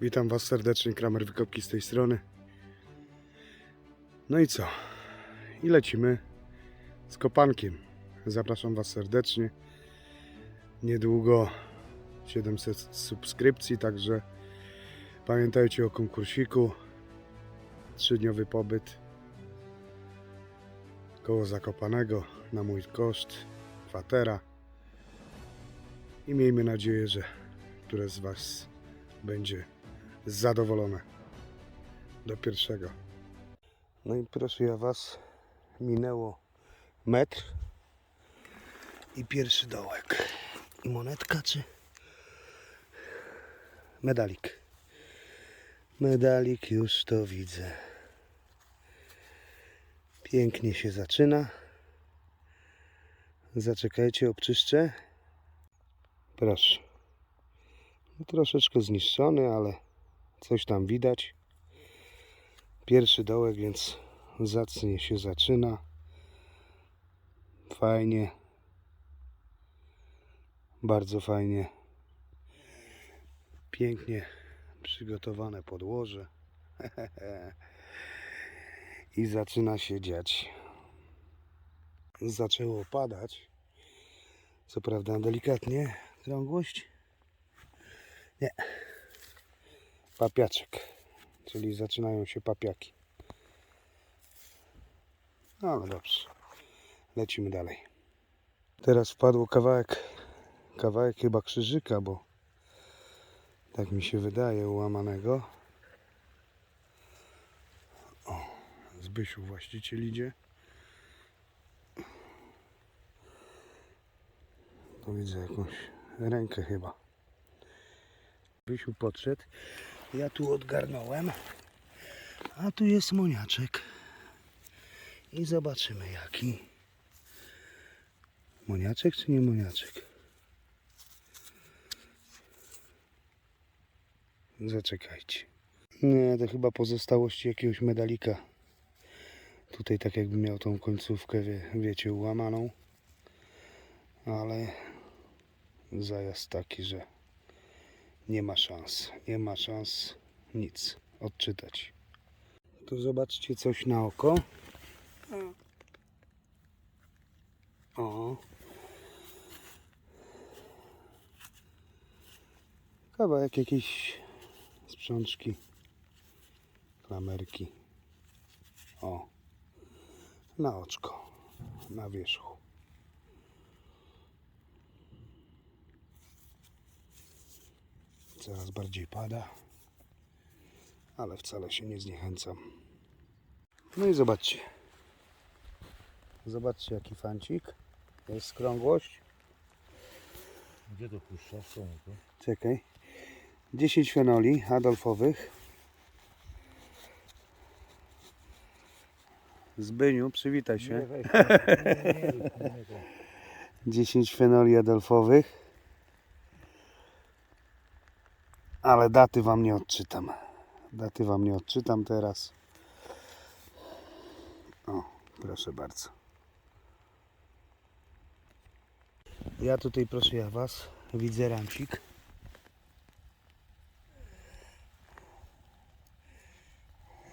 Witam Was serdecznie, Kramer Wykopki z tej strony. No i co? I lecimy z kopankiem. Zapraszam Was serdecznie. Niedługo 700 subskrypcji, także pamiętajcie o konkursiku. Trzydniowy pobyt koło Zakopanego na mój koszt, kwatera. I miejmy nadzieję, że któreś z Was będzie zadowolone. Do pierwszego. No i proszę ja Was, minęło metr i pierwszy dołek. I monetka czy medalik? Medalik już to widzę. Pięknie się zaczyna. Zaczekajcie, obczyszczę. Proszę. No, troszeczkę zniszczony, ale coś tam widać. Pierwszy dołek, więc zacnie się zaczyna. Fajnie. Bardzo fajnie. Pięknie przygotowane podłoże. I zaczyna się dziać. Zaczęło padać. Co prawda delikatnie krągłość. Nie. Papiaczek. Czyli zaczynają się papiaki. No ale dobrze. Lecimy dalej. Teraz wpadło kawałek, kawałek chyba krzyżyka, bo tak mi się wydaje, ułamanego. O, Zbysiu właściciel idzie. To widzę jakąś rękę chyba. Zbysiu podszedł. Ja tu odgarnąłem. A tu jest moniaczek. I zobaczymy jaki. Moniaczek czy nie moniaczek? Zaczekajcie. Nie, to chyba pozostałości jakiegoś medalika. Tutaj tak jakby miał tą końcówkę, wie, wiecie, ułamaną. Ale zajazd taki, że nie ma szans. Nie ma szans nic odczytać. Tu zobaczcie coś na oko. O. Kawałek jakiejś sprzączki. Klamerki. O. Na oczko. Na wierzchu. Coraz bardziej pada. Ale wcale się nie zniechęcam. No i zobaczcie. Zobaczcie jaki fancik. Jest krągłość. Gdzie to puszczasz? Mu to? Czekaj. 10 fenoli adolfowych. Zbyniu, przywitaj Nie, się. weź, nie, nie, nie, nie, nie, to. 10 fenoli adolfowych. Ale daty wam nie odczytam. Daty wam nie odczytam teraz. O, proszę bardzo. Ja tutaj proszę ja was, widzę ramsik.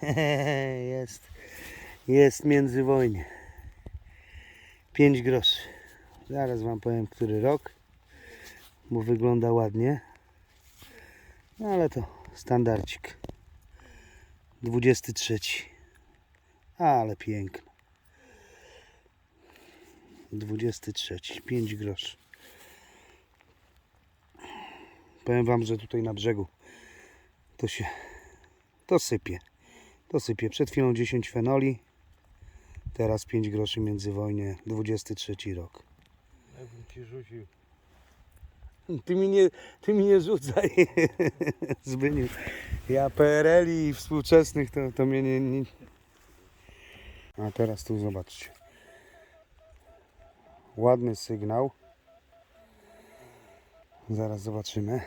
jest, jest międzywojnie. 5 groszy. Zaraz wam powiem, który rok, bo wygląda ładnie. No ale to standardzik. 23. Ale piękny. 23. 5 groszy. Powiem wam, że tutaj na brzegu to się to sypie. To sypie. Przed chwilą 10 fenoli. Teraz 5 groszy międzywojnie. 23 rok. Jakbym ci rzucił. Ty mi nie, ty mi nie rzucaj, Zbyniu. Ja PRL i współczesnych to, to mnie nie, nie... A teraz tu zobaczcie. Ładny sygnał. Zaraz zobaczymy.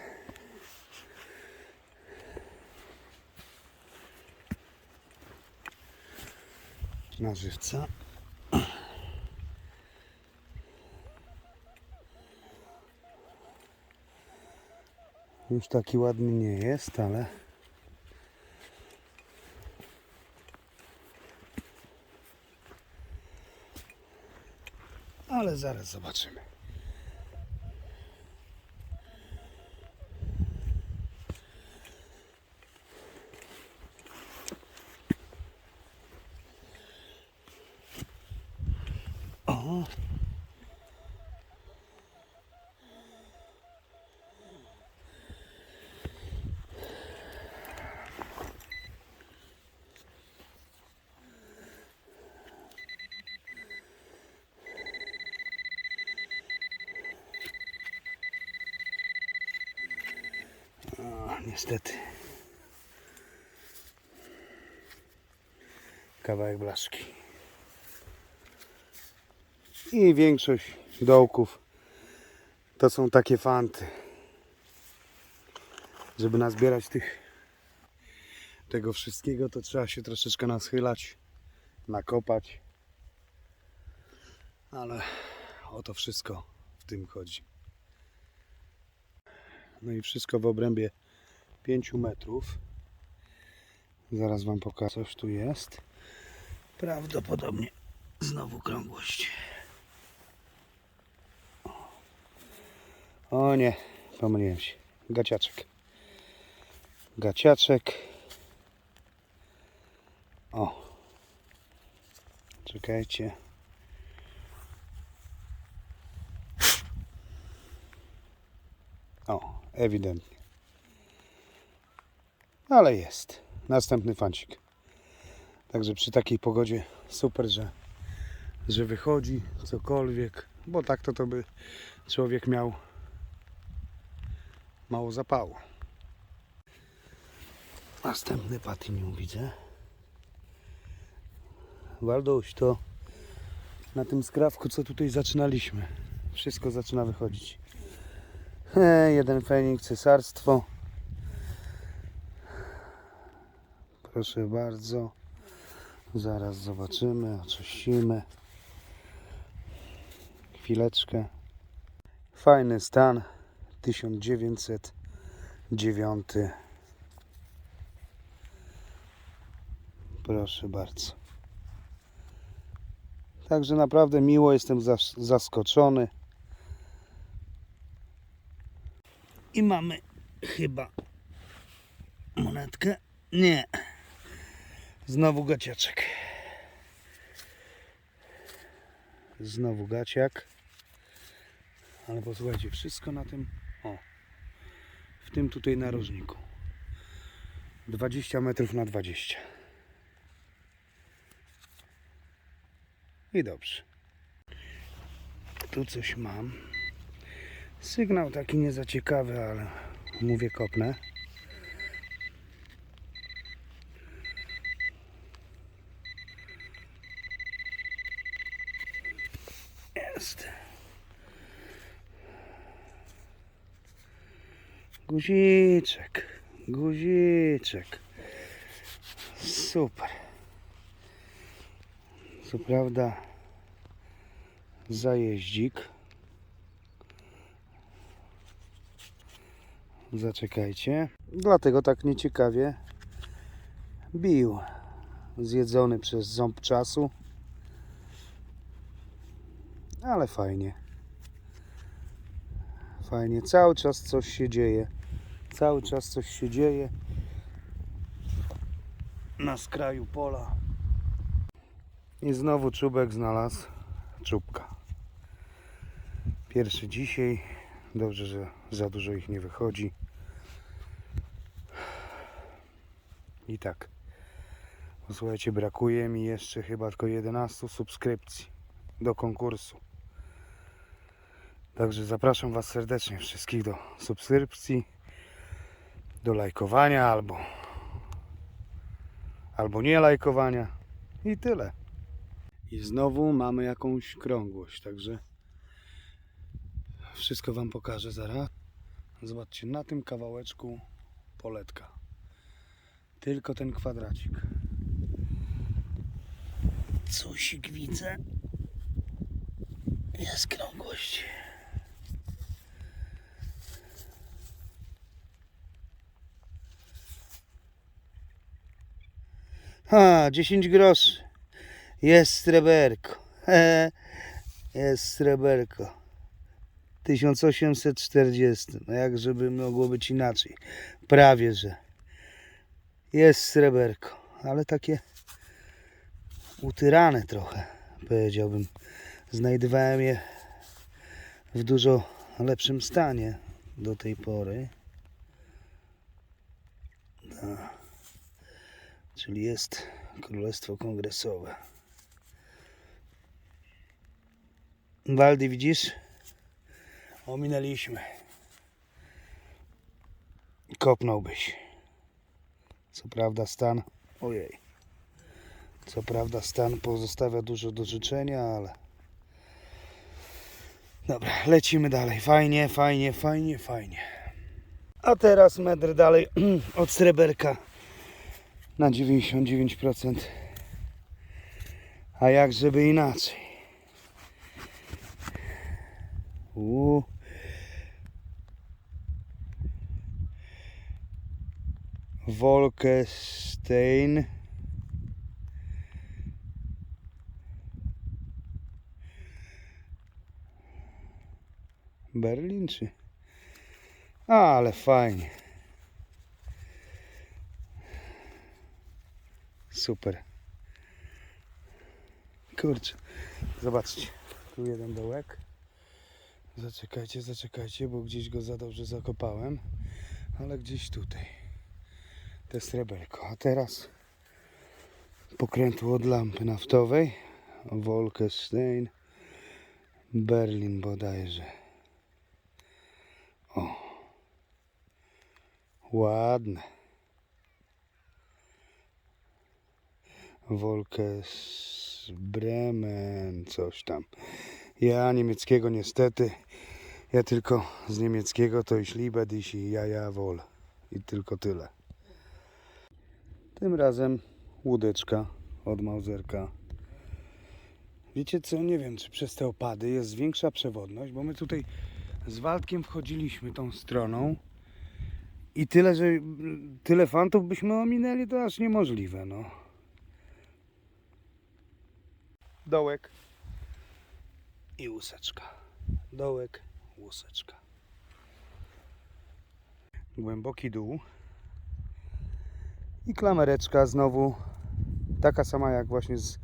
Na żywca. Już taki ładny nie jest, ale... Ale zaraz zobaczymy. Niestety. Kawałek blaszki. I większość dołków to są takie fanty. Żeby nazbierać tych tego wszystkiego, to trzeba się troszeczkę naschylać, nakopać. Ale o to wszystko w tym chodzi. No i wszystko w obrębie 5 metrów. Zaraz Wam pokażę, coś tu jest. Prawdopodobnie znowu krągłość. O nie, pomyliłem się. Gaciaczek. Gaciaczek. O. Czekajcie. O, ewidentnie. Ale jest. Następny fancik. Także przy takiej pogodzie super, że, że wychodzi cokolwiek, bo tak to, to by człowiek miał mało zapału. Następny patiniu widzę. Walduś, to na tym skrawku, co tutaj zaczynaliśmy. Wszystko zaczyna wychodzić. Jeden fenik, cesarstwo. Proszę bardzo. Zaraz zobaczymy, oczyścimy. Chwileczkę. Fajny stan. 1909. Proszę bardzo. Także naprawdę miło jestem zas- zaskoczony. I mamy chyba monetkę. Nie. Znowu gaciaczek. Znowu gaciak. Ale posłuchajcie, wszystko na tym. O. W tym tutaj narożniku. 20 metrów na 20. I dobrze. Tu coś mam. Sygnał taki nie za ciekawy, ale mówię kopnę. Jest. Guziczek. Guziczek. Super. Co prawda zajeździk. Zaczekajcie. Dlatego tak nieciekawie bił. Zjedzony przez ząb czasu. Ale fajnie. Fajnie. Cały czas coś się dzieje. Cały czas coś się dzieje. Na skraju pola. I znowu czubek znalazł. Czubka. Pierwszy dzisiaj. Dobrze, że za dużo ich nie wychodzi. I tak. Posłuchajcie, brakuje mi jeszcze chyba tylko 11 subskrypcji do konkursu. Także zapraszam Was serdecznie wszystkich do subskrypcji, do lajkowania albo albo nie lajkowania i tyle. I znowu mamy jakąś krągłość, także wszystko Wam pokażę zaraz. Zobaczcie, na tym kawałeczku poletka. Tylko ten kwadracik. Cosik widzę. Jest krągłość. Ha, 10 groszy. Jest sreberko. Jest sreberko. 1840. No jak żeby mogło być inaczej. Prawie, że. Jest sreberko, ale takie utyrane trochę, powiedziałbym. Znajdowałem je w dużo lepszym stanie do tej pory. No. Czyli jest Królestwo Kongresowe. Waldy, widzisz? Ominęliśmy. Kopnąłbyś. Co prawda stan... Ojej. Co prawda stan pozostawia dużo do życzenia, ale... Dobra, lecimy dalej. Fajnie, fajnie, fajnie, fajnie. A teraz metr dalej od sreberka na 99%. A jak żeby inaczej? Uuu. Wolkestein. Berlin czy? Ale fajnie. Super. Kurczę. Zobaczcie. Tu jeden dołek. Zaczekajcie, zaczekajcie, bo gdzieś go za dobrze zakopałem. Ale gdzieś tutaj. To jest sreberko. A teraz pokrętło od lampy naftowej. Wolkestein. Berlin bodajże. O. Ładne. Wolkes Bremen, coś tam. Ja niemieckiego niestety. Ja tylko z niemieckiego to ich liebe dich i ja ja wol. I tylko tyle. Tym razem łódeczka od Mauserka. Wiecie co, nie wiem czy przez te opady jest większa przewodność, bo my tutaj z Waldkiem wchodziliśmy tą stroną i tyle, że tyle fantów byśmy ominęli, to aż niemożliwe, no. Dołek i łuseczka. Dołek, łuseczka. Głęboki dół i klamereczka znowu taka sama jak właśnie z,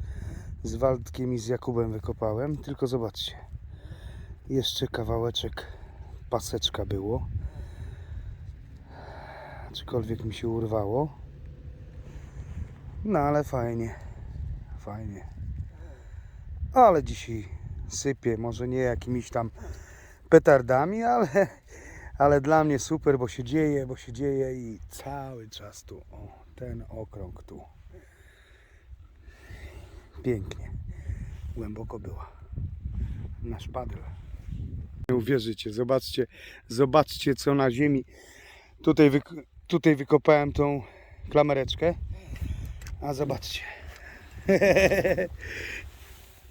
z Waldkiem i z Jakubem wykopałem, tylko zobaczcie. Jeszcze kawałeczek paseczka było. Aczkolwiek mi się urwało. No ale fajnie. Fajnie. Ale dzisiaj sypie. Może nie jakimiś tam petardami, ale, ale dla mnie super, bo się dzieje, bo się dzieje i cały czas tu. O, ten okrąg tu. Pięknie. Głęboko była. Na szpadel. Nie uwierzycie, zobaczcie, zobaczcie co na ziemi. Tutaj, wyk- tutaj wykopałem tą klamereczkę. A zobaczcie.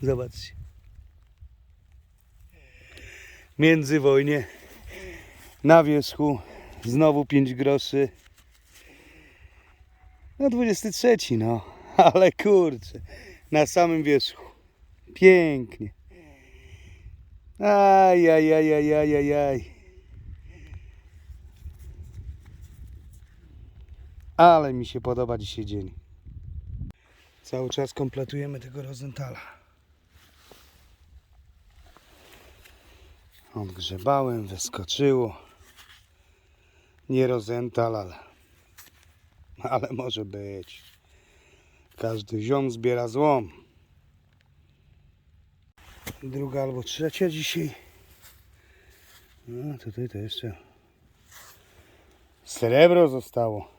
zobaczcie. Międzywojnie na wierzchu znowu 5 groszy. No 23 no, ale kurczę, na samym wierzchu. Pięknie. Aj, aj, aj, aj, aj, aj, aj. Ale mi się podoba dzisiaj dzień. Cały czas kompletujemy tego Rosenthala. Odgrzebałem, wyskoczyło. Nie Rosenthal, ale, ale może być. Każdy ziom zbiera złom. Druga albo trzecia dzisiaj. No tutaj to jeszcze srebro zostało.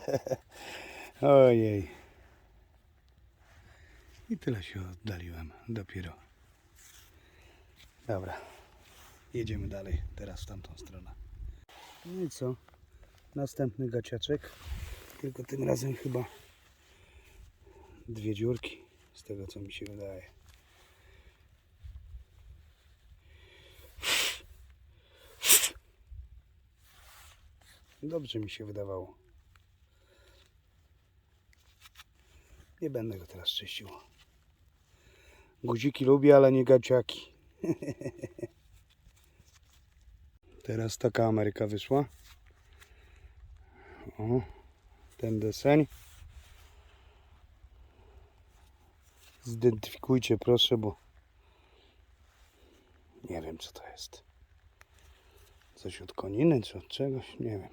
Ojej. I tyle się oddaliłem dopiero. Dobra. Jedziemy dalej, teraz w tamtą stronę. No i co? Następny gaciaczek. Tylko tym razem chyba dwie dziurki, z tego co mi się wydaje. Dobrze mi się wydawało. Nie będę go teraz czyścił. Guziki lubię, ale nie gaciaki. Teraz taka Ameryka wyszła. O, ten deseń. Zidentyfikujcie proszę, bo nie wiem co to jest. Coś od koniny czy od czegoś? Nie wiem.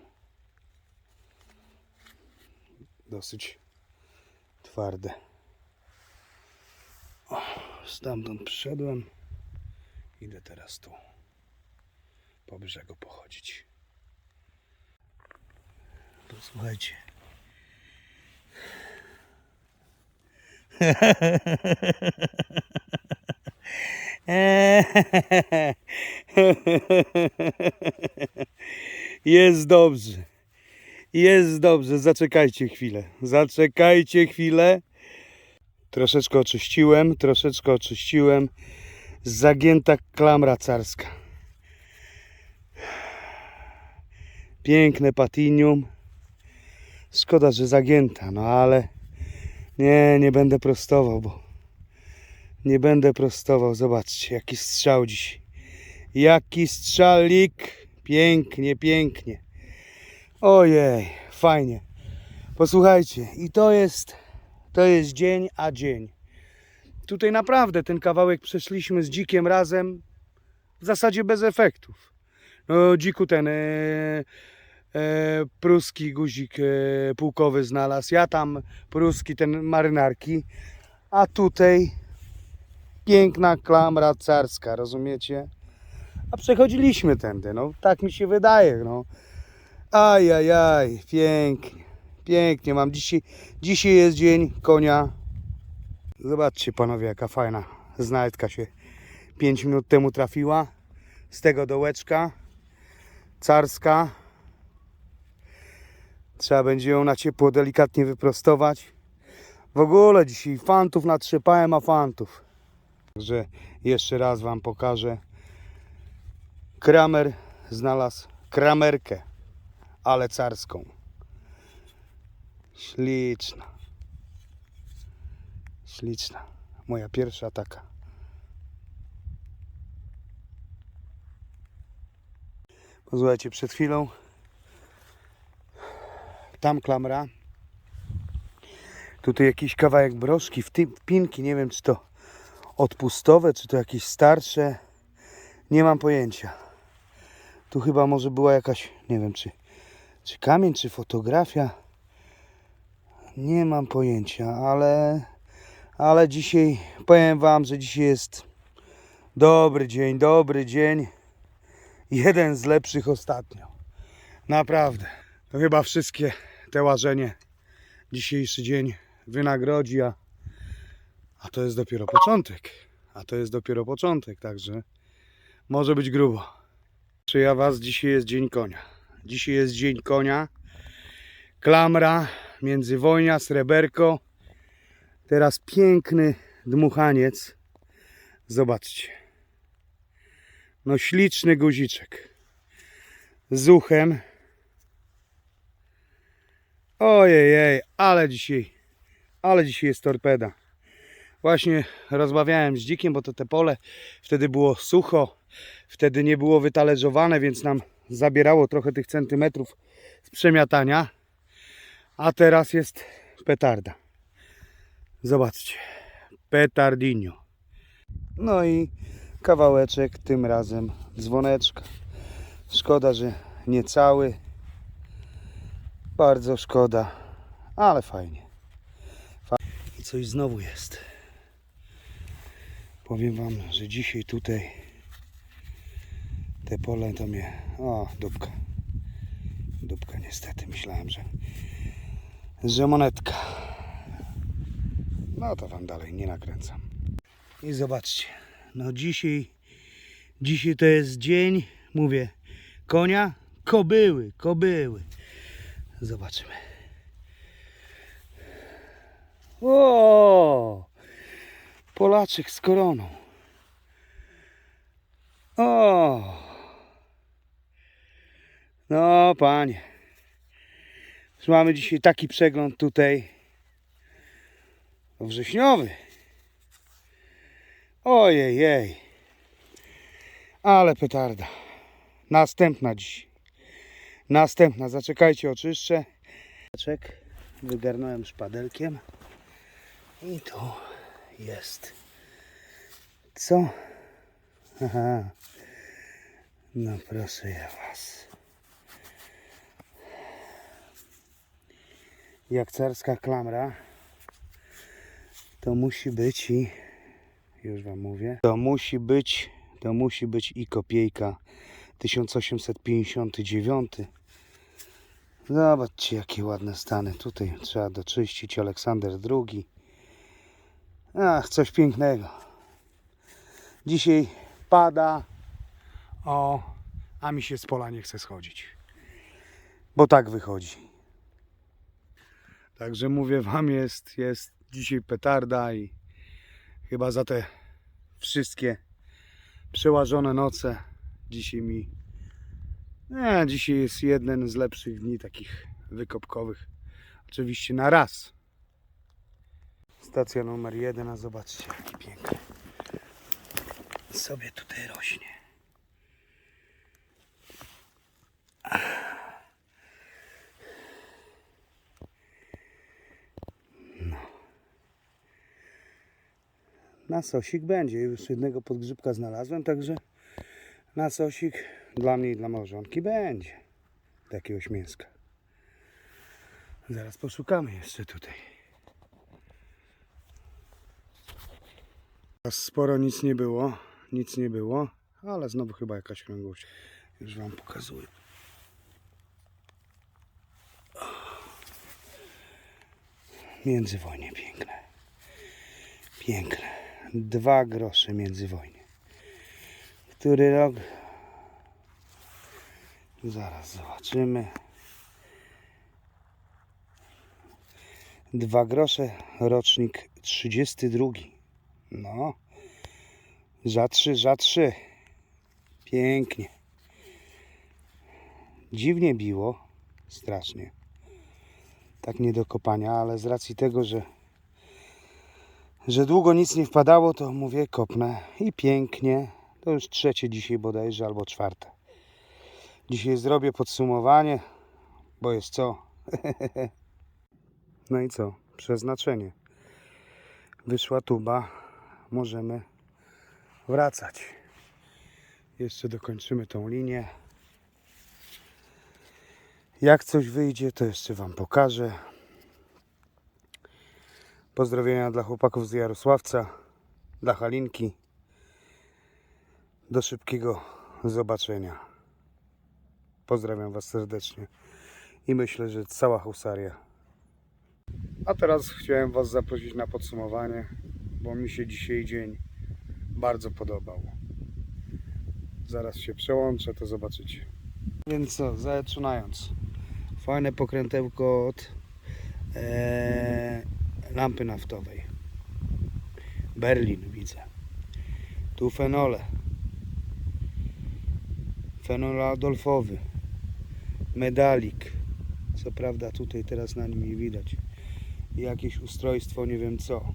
Dosyć twarde. O, stamtąd przyszedłem. Idę teraz tu po brzegu pochodzić. Posłuchajcie. Jest dobrze. Jest dobrze. Zaczekajcie chwilę. Zaczekajcie chwilę. Troszeczkę oczyściłem, troszeczkę oczyściłem. Zagięta klamra carska. Piękne patinium. Szkoda, że zagięta, no ale nie, nie będę prostował, bo nie będę prostował. Zobaczcie, jaki strzał dziś. Jaki strzalik. Pięknie, pięknie. Ojej, fajnie. Posłuchajcie, i to jest, to jest dzień a dzień. Tutaj naprawdę ten kawałek przeszliśmy z dzikiem razem w zasadzie bez efektów. No, dziku ten e, pruski guzik e, pułkowy znalazł. Ja tam pruski ten marynarki. A tutaj piękna klamra carska, rozumiecie? A przechodziliśmy tędy, no tak mi się wydaje, no. Ajajaj, pięknie, pięknie mam. Dzisiaj, dzisiaj jest dzień konia. Zobaczcie panowie, jaka fajna znajdka się 5 minut temu trafiła. Z tego dołeczka, carska. Trzeba będzie ją na ciepło delikatnie wyprostować. W ogóle dzisiaj fantów natrzepałem, a fantów. Także jeszcze raz wam pokażę. Kramer znalazł kramerkę, ale carską. Śliczna. Śliczna. Moja pierwsza taka. Posłuchajcie, przed chwilą tam klamra. Tutaj jakiś kawałek broszki, w tym pinki, nie wiem czy to odpustowe, czy to jakieś starsze. Nie mam pojęcia. Tu chyba może była jakaś, nie wiem czy, czy kamień, czy fotografia. Nie mam pojęcia, ale, ale dzisiaj powiem Wam, że dzisiaj jest dobry dzień, dobry dzień. Jeden z lepszych ostatnio. Naprawdę. To chyba wszystkie te łażenie dzisiejszy dzień wynagrodzi, a, a to jest dopiero początek. A to jest dopiero początek, także może być grubo. Czy ja Was dzisiaj jest dzień konia? Dzisiaj jest dzień konia. Klamra międzywojnia, sreberko. Teraz piękny dmuchaniec. Zobaczcie. No śliczny guziczek. Z uchem. Ojej, ale dzisiaj, ale dzisiaj jest torpeda. Właśnie rozmawiałem z dzikiem, bo to te pole wtedy było sucho, wtedy nie było wytalerzowane, więc nam zabierało trochę tych centymetrów z przemiatania. A teraz jest petarda. Zobaczcie. Petardinio. No i kawałeczek tym razem dzwoneczka. Szkoda, że nie cały. Bardzo szkoda, ale fajnie. Fa- I coś znowu jest. Powiem Wam, że dzisiaj tutaj te pole to mnie... O, dupka. Dupka niestety. Myślałem, że że monetka. No to wam dalej nie nakręcam. I zobaczcie, no dzisiaj, dzisiaj to jest dzień, mówię, konia, kobyły, kobyły. Zobaczymy. O! Polaczek z koroną. O! No, panie. Że Mamy dzisiaj taki przegląd tutaj wrześniowy. Ojej, jej. Ale petarda. Następna dziś. Następna. Zaczekajcie, oczyszczę. Czek. Wygarnąłem szpadelkiem. I tu jest. Co? Aha. No proszę ja was. Jak carska klamra, to musi być i już wam mówię. To musi być, to musi być i kopiejka 1859. Zobaczcie jakie ładne stany. Tutaj trzeba doczyścić Aleksander II. Ach, coś pięknego. Dzisiaj pada, o, a mi się z pola nie chce schodzić. Bo tak wychodzi. Także mówię wam, jest, jest dzisiaj petarda i chyba za te wszystkie przełażone noce dzisiaj mi nie, dzisiaj jest jeden z lepszych dni takich wykopkowych. Oczywiście na raz. Stacja numer jeden, a zobaczcie jaki piękny. Sobie tutaj rośnie. Nasosik będzie. Już jednego podgrzybka znalazłem, także nasosik dla mnie i dla małżonki będzie. Jakiegoś mięska. Zaraz poszukamy jeszcze tutaj. Sporo nic nie było, nic nie było, ale znowu chyba jakaś krągłość. Już Wam pokazuję. Międzywojnie piękne. Piękne. Dwa grosze międzywojnie. Który rok? Zaraz zobaczymy. Dwa grosze, rocznik 32. No. Za trzy, za trzy. Pięknie. Dziwnie biło. Strasznie. Tak nie do kopania, ale z racji tego, że że długo nic nie wpadało, to mówię kopnę i pięknie. To już trzecie dzisiaj bodajże albo czwarte. Dzisiaj zrobię podsumowanie, bo jest co? no i co? Przeznaczenie. Wyszła tuba. Możemy wracać. Jeszcze dokończymy tą linię. Jak coś wyjdzie, to jeszcze Wam pokażę. Pozdrowienia dla chłopaków z Jarosławca, dla Halinki. Do szybkiego zobaczenia. Pozdrawiam Was serdecznie i myślę, że cała husaria. A teraz chciałem Was zaprosić na podsumowanie, bo mi się dzisiaj dzień bardzo podobał. Zaraz się przełączę, to zobaczycie. Więc co, zaczynając. Fajne pokrętełko od e, lampy naftowej. Berlin widzę. Tu fenole. Fenol Adolfowy. Medalik. Co prawda tutaj teraz na nim nie widać. Jakieś ustrojstwo, nie wiem co.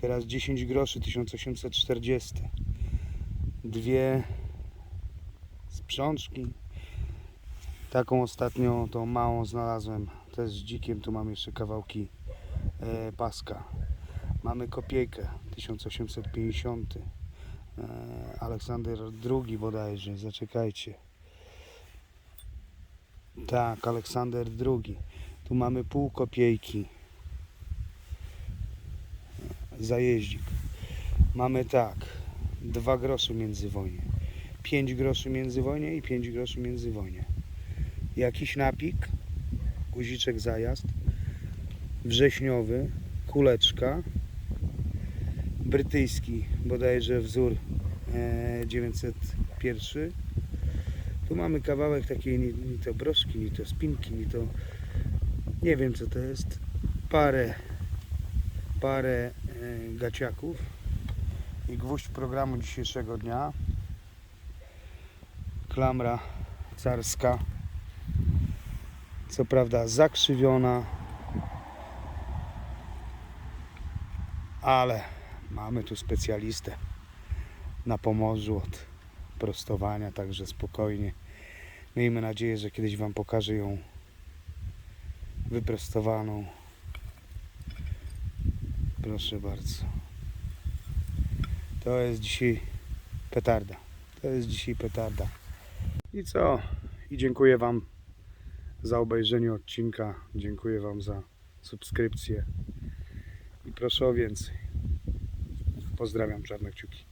Teraz 10 groszy 1840. Dwie sprzączki. Taką ostatnią, tą małą znalazłem. Też z dzikiem. Tu mam jeszcze kawałki e, paska. Mamy kopiejkę 1850. E, Aleksander II bodajże, zaczekajcie. Tak, Aleksander II. Tu mamy pół kopiejki. Zajeździk. Mamy tak, dwa grosze międzywojnie. 5 groszy międzywojnie i 5 groszy międzywojnie. Jakiś napik, guziczek zajazd, wrześniowy, kuleczka, brytyjski, bodajże wzór 901. Tu mamy kawałek takiej ni, ni to broszki, ni to spinki, ni to nie wiem co to jest. Parę, parę e, gaciaków i gwóźdź programu dzisiejszego dnia. Klamra carska. Co prawda zakrzywiona, ale mamy tu specjalistę. Na Pomorzu od prostowania, także spokojnie. Miejmy nadzieję, że kiedyś Wam pokażę ją wyprostowaną. Proszę bardzo. To jest dzisiaj petarda. To jest dzisiaj petarda. I co? I dziękuję Wam za obejrzenie odcinka. Dziękuję Wam za subskrypcję. I proszę o więcej. Pozdrawiam czarne kciuki.